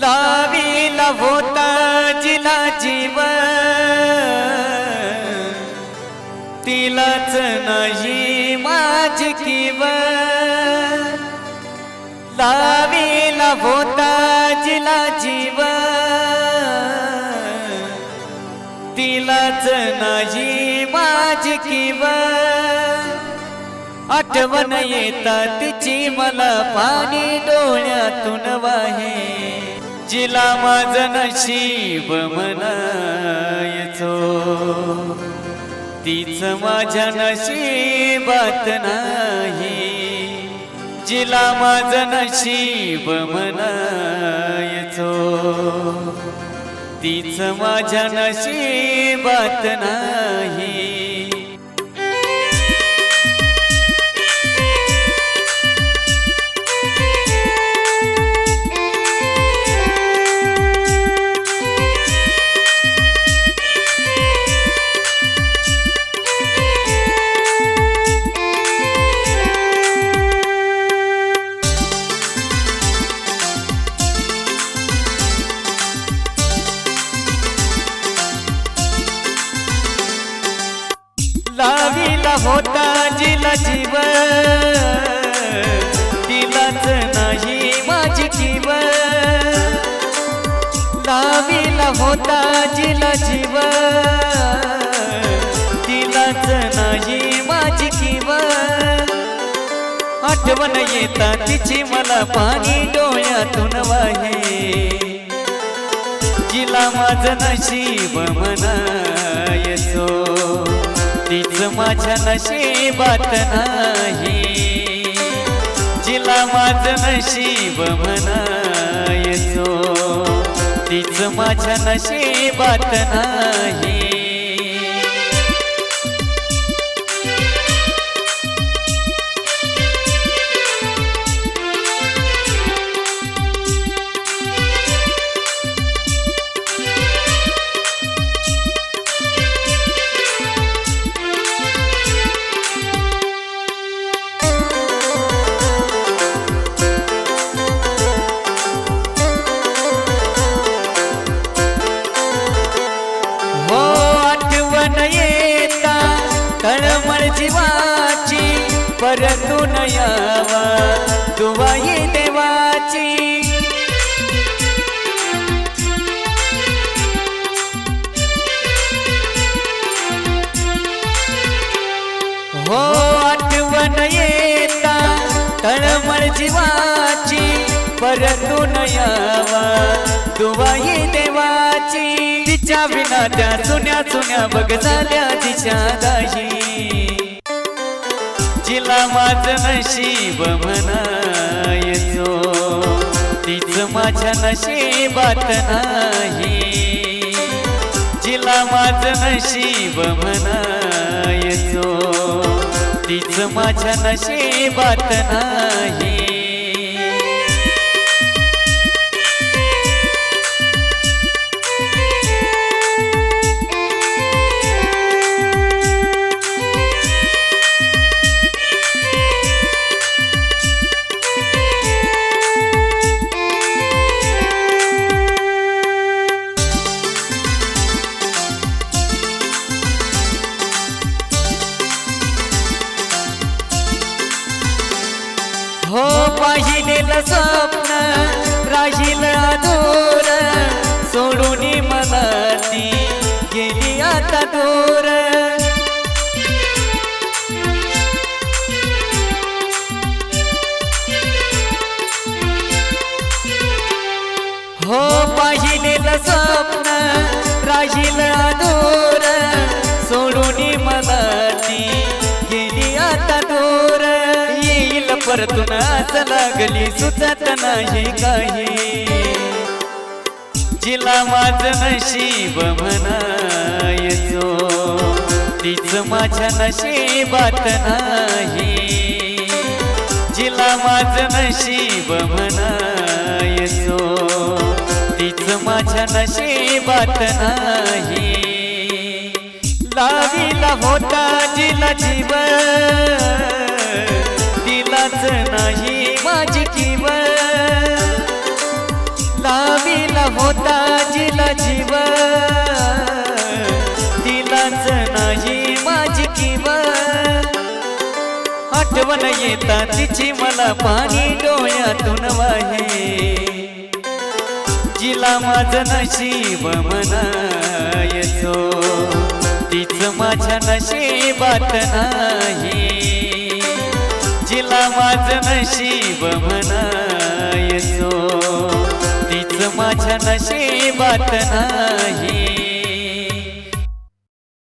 लावीला होता जिला जीव तिलाच नाही माझी किव लावीला होता जिला जीव तिलाच नाही माझी किव आठवण येता तिची मला पाणी डोळ्यातून वाहे. जिला माझ नशीब म्हणायचो. तीच माझ्या नशीबात नाही. जिला माझ नशीब म्हणायचो. तीच माझ्या नशीबात नाही. होता जिला जीव तिलाच नाही माझी जीव लावीला होता जिला जीव तिलाच नाही माझी जीव आठवण येता तिची मला पाणी डोळ्यातून वाहे. जिला माझ नशीब म्हणायचो. तीच माझ्या नशीबात नाही. जिला माझ नशीब म्हणायचो तीच माझ्या नशीबात नाही. परतून यावा. दुवाई देवाची. हो आठवण येता तळमळ जीवाची. परतून यावा. दुवाई देवाची. तिच्या विना त्या सुन्या सुन्या बघ झाल्या तिच्या दाही. माझ नशीब म्हणायचो. तीच माझ्या नशीबात नाही. जिला माझ नशीब म्हणायचो. तीच माझ्या नशीबात नाही. पाहिलेलं स्वप्न राहील दूर सोडून मला गेली आता दूर. हो पाहिलेलं स्वप्न राहील दूर सोडून मला परतून असं लागली सुचत नाही काही. जिला माझ नशीब म्हणायचो तीच माझ्या नशीबात नाही. जिला माझ नशीब म्हणायचो तीच माझ्या नशीबात नाही. लावीला होता जिला जीवन आठवण येता तिची मला पाणी डोळ्यातून वाहे. जिला माझं नशीब म्हणायचो तीच माझ्या नशिबात नाही. जिला माझं नशीब म्हणायचो तीच माझ्या नशिबात नाही.